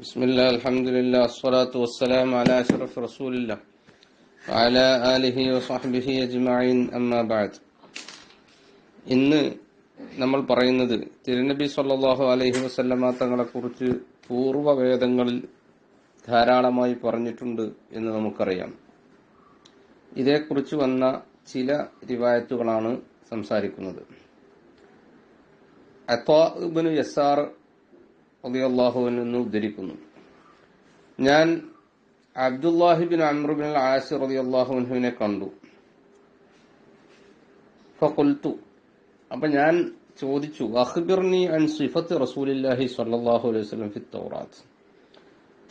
بسم الله الحمد لله الصلاة والسلام على أشرف رسول الله وعلى آله وصحبه أجمعين أما بعد ഇന്ന് നമ്മൾ പറയുന്നത് തിരുനബി സല്ലല്ലാഹു അലൈഹി വസല്ലമ തങ്ങളെ കുറിച്ച് പൂർവ്വവേദങ്ങളിൽ ധാരാളമായി പറഞ്ഞിട്ടുണ്ട് എന്ന് നമുക്കറിയാം ഇതേക്കുറിച്ച് വന്ന ചില റിവായത്തുകളാണ് സംസാരിക്കുന്നത് അത്വാബിന് യസാർ റളിയല്ലാഹുവിൽ നിന്ന് ഉദ്ധരിക്കുന്നു. ഞാൻ അബ്ദുല്ലാഹിബിൻ അമ്രുബിൻ ആസിർ അലി അള്ളാഹുവിനെ കണ്ടു. ഫുൽത്തു അപ്പൊ ഞാൻ ചോദിച്ചു അഹ്ബിർനി അൻ സിഫത്ത് റസൂലില്ലാഹി സ്വല്ലല്ലാഹു അലൈഹി വസല്ലം ഫി തൗറാത്ത്.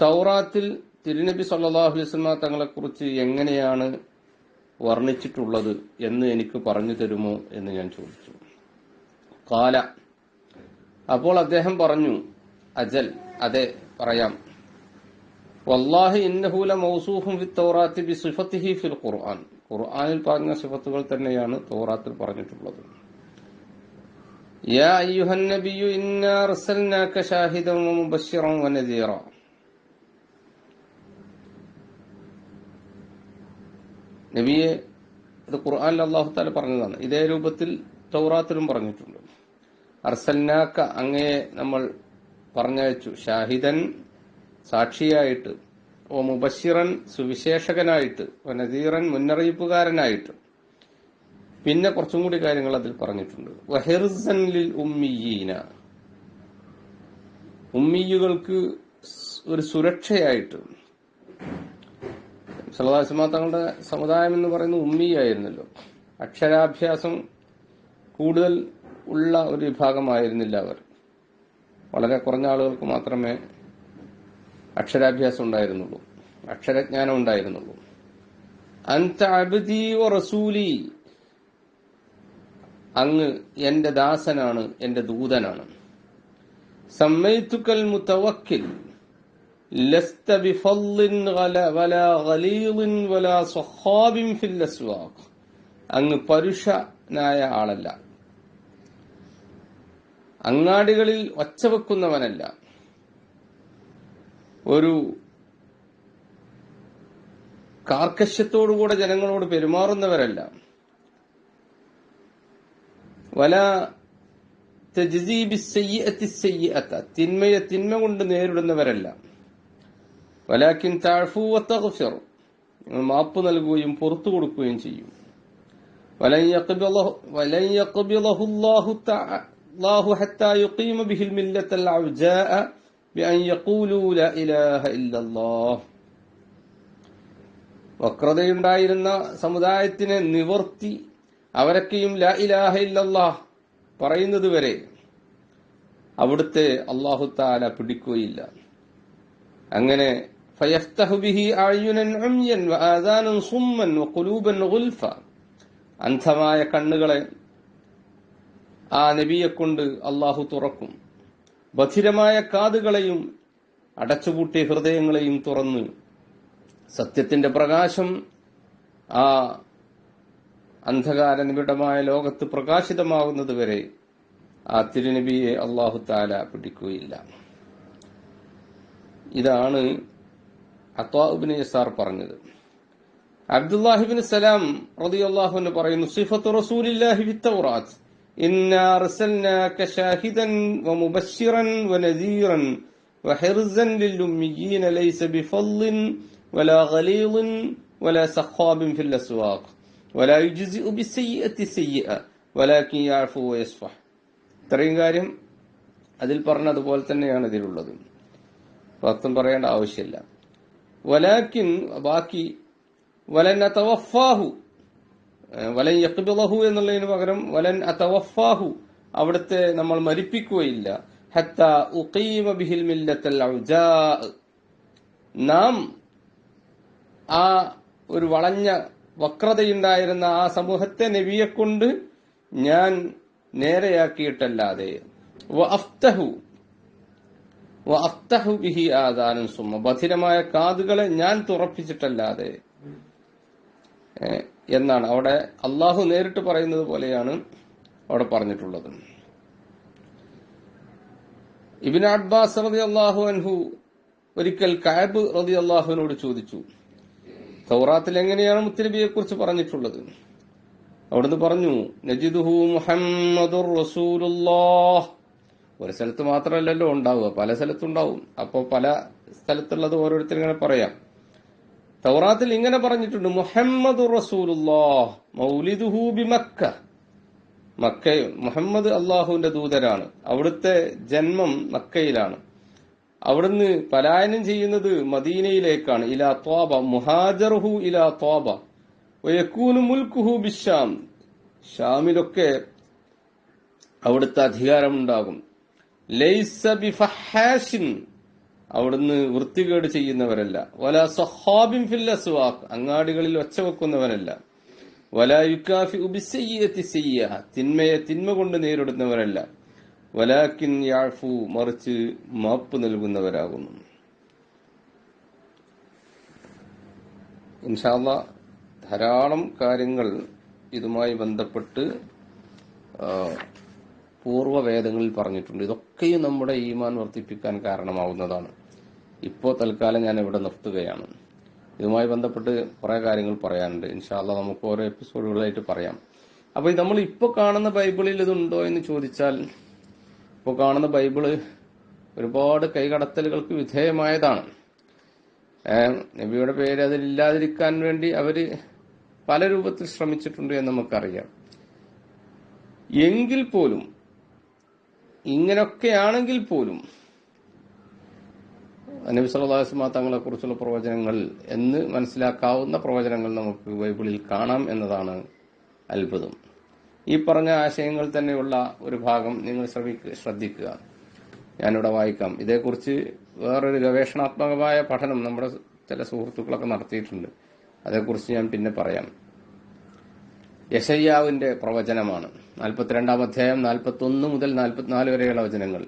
തൗറാത്തിൽ തിരുനബി സല്ലാഹു അലൈഹി വസല്ലം തങ്ങളെ കുറിച്ച് എങ്ങനെയാണ് വർണിച്ചിട്ടുള്ളത് എന്ന് എനിക്ക് പറഞ്ഞു തരുമോ എന്ന് ഞാൻ ചോദിച്ചു. കാല അപ്പോൾ അദ്ദേഹം പറഞ്ഞു അജൽ അതെ പറയാം. വല്ലാഹി ഇന്നഹൂല മൗസൂഫും ഫി തൗറാത്തി ബി ഫിൽ ഖുർആൻ. ഖുർആനിൽ പറഞ്ഞ സിഫത്തുകൾ തന്നെയാണ് തൗറാത്തിൽ പറഞ്ഞിട്ടുള്ളത്. യാ അയ്യുഹൻ ഇന്നാ അർസൽനാക ഷാഹിദൻ വമുബശ്ശിറൻ വനദീറ നബിയെ ഇത് ഖുർആനിൽ അള്ളാഹു താല പറഞ്ഞതാണ്. ഇതേ രൂപത്തിൽ തൗറാത്തിലും പറഞ്ഞിട്ടുണ്ട്. അർസൽനാക്ക അങ്ങയെ നമ്മൾ പറഞ്ഞയച്ചു. ഷാഹിദൻ സാക്ഷിയായിട്ട് ഓ മുബിറൻ സുവിശേഷകനായിട്ട് നദീറൻ മുന്നറിയിപ്പുകാരനായിട്ട്. പിന്നെ കുറച്ചും കൂടി കാര്യങ്ങൾ അതിൽ പറഞ്ഞിട്ടുണ്ട്. വഹിർസൻ ലിൽ ഉമ്മിയീന. ഉമ്മിയുകൾക്ക് ഒരു സുരക്ഷയായിട്ട്. സലദാസ്മാ തങ്ങളുടെ സമുദായം എന്ന് പറയുന്നത് ഉമ്മിയായിരുന്നല്ലോ. അക്ഷരാഭ്യാസം കൂടുതൽ ഉള്ള ഒരു വിഭാഗമായിരുന്നില്ല അവർ. വളരെ കുറഞ്ഞ ആളുകൾക്ക് മാത്രമേ അക്ഷരാഭ്യാസം ഉണ്ടായിരുന്നുള്ളൂ. അക്ഷരജ്ഞാനം ഉണ്ടായിരുന്നുള്ളൂ. റസൂലി. അങ്ങ് എന്റെ ദാസനാണ് എന്റെ ദൂതനാണ്. സമ്മയിത്തുക്കൽ അസ്വാഖ്. അങ്ങ് പരുഷനായ ആളല്ല. അങ്ങാടികളിൽ ഒച്ചവെക്കുന്നവനല്ല ഒരു കാർക്കശ്യത്തോടുകൂടെ ജനങ്ങളോട് പെരുമാറുന്നവരല്ല. വല തിന്മയെ തിന്മ കൊണ്ട് നേരിടുന്നവരല്ല. വലാക്കിൻ താഴ്ഫു വത്തഗ്ഫിർ നിങ്ങൾ മാപ്പ് നൽകുകയും പുറത്തു കൊടുക്കുകയും ചെയ്യും. യഖ്ബിളഹു വലൻ യഖ്ബിളഹു അല്ലാഹു തആ الله حتى يقيم به الملة العوجاء بأن يقولوا لا إله إلا الله വക്രതയുണ്ടായിരുന്ന സമുദായത്തിനെ നിവർത്തി അവരൊക്കെയും ലാ ഇലാഹ ഇല്ലല്ലാഹ് പറയുന്നത് വരെ അവിടുത്തെ അള്ളാഹു താല പിടിക്കുകയില്ല അങ്ങനെ ഫയഫ്തഹു ബിഹി ആ നബിയെ കൊണ്ട് അള്ളാഹു തുറക്കും. ബധിരമായ കാതുകളെയും അടച്ചുപൂട്ടിയ ഹൃദയങ്ങളെയും തുറന്ന് സത്യത്തിന്റെ പ്രകാശം ആ അന്ധകാര നിബിഡമായ ലോകത്ത് പ്രകാശിതമാകുന്നത് വരെ ആ തിരുനബിയെ അള്ളാഹു താല പിടിക്കുകയില്ല. ഇതാണ് അത്വാബിന് യസാർ പറഞ്ഞത്. അബ്ദുല്ലാഹിബിൻ സലാം റളിയല്ലാഹു പറയുന്നു സിഫത്തു റസൂലില്ലാഹി ഫിത്തൗറാത്ത് إنا أرسلناك شاهدا ومبشرا ونذيرا وحرزا للأميين ليس بفضل ولا غليظ ولا سخاب في الأسواق ولا يجزئ بالسيئة سيئة ولكن يعفو ويصفح ഇത്രയും കാര്യം അതിൽ പറഞ്ഞതുപോലെ തന്നെയാണ് ഇതിലുള്ളത് അർത്ഥം പറയേണ്ട ആവശ്യമില്ല വലാക്കിൻ ബാക്കി വലൻ തവഫാഹു വലൻ യക്ബിളഹു എന്നുള്ളതിന് പകരം വലൻ അതവഫാഹു അവിടുത്തെ നമ്മൾ മരിപ്പിക്കുകയില്ല. ഹത്ത ഉഖീമ ബിഹിൽ മില്ലത്തൽ നാം ആ ഒരു വളഞ്ഞ വക്രതയുണ്ടായിരുന്ന ആ സമൂഹത്തെ നബിയെ കൊണ്ട് ഞാൻ നേരെയാക്കിയിട്ടല്ലാതെ. വഅഫ്തഹു വഅഫ്തഹു ബിഹി ആദാനൻ സുമ്മ ബധിരമായ കാതുകളെ ഞാൻ തുറപ്പിച്ചിട്ടല്ലാതെ. എന്നാണ്. അവിടെ അള്ളാഹു നേരിട്ട് പറയുന്നത് പോലെയാണ് അവിടെ പറഞ്ഞിട്ടുള്ളത്. ഇബിൻ അബ്ബാസ് റതി അള്ളാഹു അൻഹു ഒരിക്കൽ കാബ് റതി അള്ളാഹുവിനോട് ചോദിച്ചു തൗറാത്തിൽ എങ്ങനെയാണ് മുത്തനബിയെ കുറിച്ച് പറഞ്ഞിട്ടുള്ളത്? അവിടുന്ന് പറഞ്ഞു നജിദുഹു മുഹമ്മദുർ റസൂലുള്ളാഹ്. ഒരു സ്ഥലത്ത് മാത്രമല്ലല്ലോ ഉണ്ടാവുക പല സ്ഥലത്തുണ്ടാവും. അപ്പോൾ പല സ്ഥലത്തുള്ളത് ഓരോരുത്തരും ഇങ്ങനെ പറയാം. തൗറാത്തിൽ ഇങ്ങനെ പറഞ്ഞിട്ടുണ്ട് മുഹമ്മദ് റസൂലുള്ളാഹ് മൗലിദുഹു ബിമക്ക മക്ക. മുഹമ്മദ് അള്ളാഹുവിന്റെ ദൂതരാണ്. അവിടുത്തെ ജന്മം മക്കയിലാണ്. അവിടുന്ന് പലായനം ചെയ്യുന്നത് മദീനയിലേക്കാണ്. ഇലാ ത്വാബ മുഹാജർഹു ഇലാ ത്വാബ. വയക്കൂനു മുൽക്കുഹു ബിഷാം ഷാമിലൊക്കെ അവിടുത്തെ അധികാരമുണ്ടാകും. ലൈസ ബിഫഹാഷിൻ അവിടുന്ന് വൃത്തികേട് ചെയ്യുന്നവരല്ല. വല സഹാബിൻ ഫിൽ അസ്വാഖ് അങ്ങാടികളിൽ ഒച്ച വെക്കുന്നവനല്ല. വല യുക്കാഫി ഉബിസയ്യത്തി സയ്യ തിന്മയെ തിന്മ കൊണ്ട് നേരിടുന്നവരല്ല. വലാക്കിൻ യാഫു മറിച്ച് മാപ്പ് നൽകുന്നവരാകുന്നു. ഇൻഷാല്ല ധാരാളം കാര്യങ്ങൾ ഇതുമായി ബന്ധപ്പെട്ട് പൂർവവേദങ്ങളിൽ പറഞ്ഞിട്ടുണ്ട്. ഇതൊക്കെയും നമ്മുടെ ഈമാൻ വർദ്ധിപ്പിക്കാൻ കാരണമാവുന്നതാണ്. ഇപ്പോൾ തൽക്കാലം ഞാൻ ഇവിടെ നിർത്തുകയാണ്. ഇതുമായി ബന്ധപ്പെട്ട് കുറേ കാര്യങ്ങൾ പറയാനുണ്ട്. ഇൻഷാല്ല നമുക്ക് ഓരോ എപ്പിസോഡുകളായിട്ട് പറയാം. അപ്പോൾ നമ്മൾ ഇപ്പോൾ കാണുന്ന ബൈബിളിൽ ഇതുണ്ടോ എന്ന് ചോദിച്ചാൽ ഇപ്പോൾ കാണുന്ന ബൈബിൾ ഒരുപാട് കൈകടത്തലുകൾക്ക് വിധേയമായതാണ്. നബിയുടെ പേര് അതിലില്ലാതിരിക്കാൻ വേണ്ടി അവർ പല രൂപത്തിൽ ശ്രമിച്ചിട്ടുണ്ട് എന്ന് നമുക്കറിയാം. എങ്കിൽ പോലും ഇങ്ങനൊക്കെയാണെങ്കിൽ പോലും നബി സല്ലാസ്മാ തങ്ങളെ കുറിച്ചുള്ള പ്രവചനങ്ങൾ എന്ന് മനസ്സിലാക്കാവുന്ന പ്രവചനങ്ങൾ നമുക്ക് ബൈബിളിൽ കാണാം എന്നതാണ് അത്ഭുതം. ഈ പറഞ്ഞ ആശയങ്ങൾ തന്നെയുള്ള ഒരു ഭാഗം നിങ്ങൾ ശ്രമിക്കുക ശ്രദ്ധിക്കുക. ഞാനിവിടെ വായിക്കാം. ഇതേക്കുറിച്ച് വേറൊരു ഗവേഷണാത്മകമായ പഠനം നമ്മുടെ ചില സുഹൃത്തുക്കളൊക്കെ നടത്തിയിട്ടുണ്ട്. അതേക്കുറിച്ച് ഞാൻ പിന്നെ പറയാം. യശയ്യാവിന്റെ പ്രവചനമാണ്. നാൽപ്പത്തിരണ്ടാം അധ്യായം നാൽപ്പത്തി ഒന്ന് മുതൽ നാൽപ്പത്തിനാല് വരെയുള്ള വചനങ്ങൾ.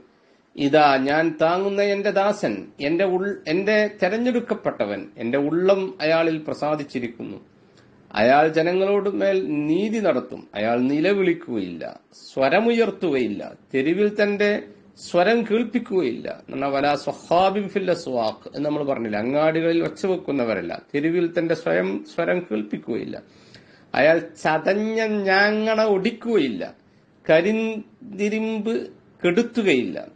ഇതാ ഞാൻ താങ്ങുന്ന എന്റെ ദാസൻ എന്റെ ഉൾ എന്റെ തെരഞ്ഞെടുക്കപ്പെട്ടവൻ എന്റെ ഉള്ളം അയാളിൽ പ്രസാദിച്ചിരിക്കുന്നു. അയാൾ ജനങ്ങളോട് മേൽ നീതി നടത്തും അയാൾ നിലവിളിക്കുകയില്ല സ്വരമുയർത്തുകയില്ല തെരുവിൽ തന്റെ സ്വരം കേൾപ്പിക്കുകയില്ല. വല സ്വഹാബിം ഫില്ല സ്വാഖ് എന്ന് നമ്മൾ പറഞ്ഞില്ല അങ്ങാടികളിൽ വച്ചു വെക്കുന്നവരല്ല തെരുവിൽ തന്റെ സ്വയം സ്വരം കേൾപ്പിക്കുകയില്ല. അയാൾ ചതഞ്ഞ ഞാങ്ങണ ഒടിക്കുകയില്ല. കരിന്തിരിമ്പ് കെടുത്തുകയില്ല.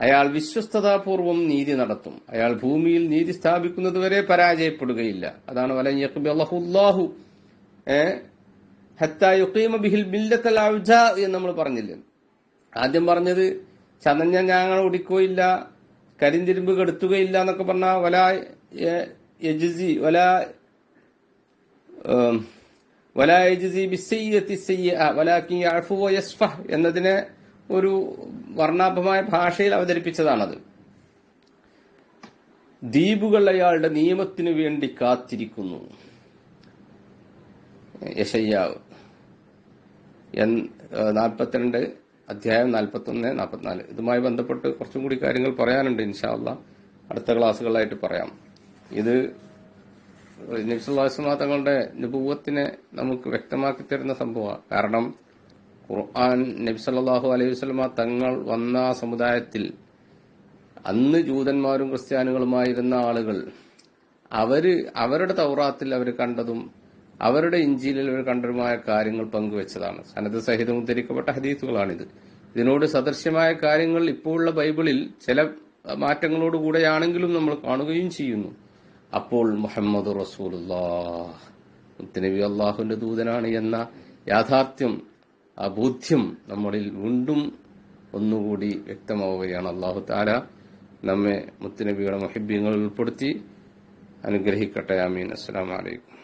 അയാൾ വിശ്വസ്തതാപൂർവം നീതി നടത്തും. അയാൾ ഭൂമിയിൽ നീതി സ്ഥാപിക്കുന്നതുവരെ പരാജയപ്പെടുകയില്ല. അതാണ് വലഹുല്ലാഹു എന്ന് നമ്മൾ പറഞ്ഞില്ലേ? ആദ്യം പറഞ്ഞത് ചതഞ്ഞ ഞാങ്ങൾ ഒടിക്കുകയില്ല കരിന്തിരിമ്പ് കെടുത്തുകയില്ല എന്നൊക്കെ പറഞ്ഞ വല യജി വല എന്നതിനെ ഒരു വർണാഭമായ ഭാഷയിൽ അവതരിപ്പിച്ചതാണത്. ദ്വീപുകൾ അയാളുടെ നിയമത്തിനു വേണ്ടി കാത്തിരിക്കുന്നു. യശയ്യാവ് നാൽപ്പത്തിരണ്ട് അധ്യായം നാൽപ്പത്തൊന്ന് നാൽപ്പത്തിനാല്. ഇതുമായി ബന്ധപ്പെട്ട് കുറച്ചും കൂടി കാര്യങ്ങൾ പറയാനുണ്ട് ഇൻഷാല്ല അടുത്ത ക്ലാസ്സുകളായിട്ട് പറയാം. ഇത് നിബ്സുല്ലാസ്മാ തങ്ങളുടെ നുപൂവത്തിനെ നമുക്ക് വ്യക്തമാക്കി തരുന്ന സംഭവമാണ്. കാരണം ഖുർആൻ നബി സല്ലല്ലാഹു അലൈഹി വസ്ലമ തങ്ങൾ വന്ന സമുദായത്തിൽ അന്ന് ജൂതന്മാരും ക്രിസ്ത്യാനികളുമായിരുന്ന ആളുകൾ അവർ അവരുടെ തൗറാത്തിൽ അവർ കണ്ടതും അവരുടെ ഇഞ്ചിയിൽ അവർ കണ്ടതുമായ കാര്യങ്ങൾ പങ്കുവച്ചതാണ്. സനത് സഹിതം ഉദ്ധരിക്കപ്പെട്ട ഹദീസുകളാണിത്. ഇതിനോട് സദൃശ്യമായ കാര്യങ്ങൾ ഇപ്പോഴുള്ള ബൈബിളിൽ ചില മാറ്റങ്ങളോടുകൂടെയാണെങ്കിലും നമ്മൾ കാണുകയും ചെയ്യുന്നു. അപ്പോൾ മുഹമ്മദ് റസൂലുള്ളാഹ്. നബി അള്ളാഹുവിന്റെ ദൂതനാണ് എന്ന യാഥാർത്ഥ്യം ആ ബോധ്യം നമ്മളിൽ വീണ്ടും ഒന്നുകൂടി വ്യക്തമാവുകയാണ്. അള്ളാഹു താല നമ്മെ മുത്തുനബിയുടെ മഹിബ്യങ്ങൾ ഉൾപ്പെടുത്തി അനുഗ്രഹിക്കട്ടെ. ആമീൻ. അസ്സലാമലൈക്കും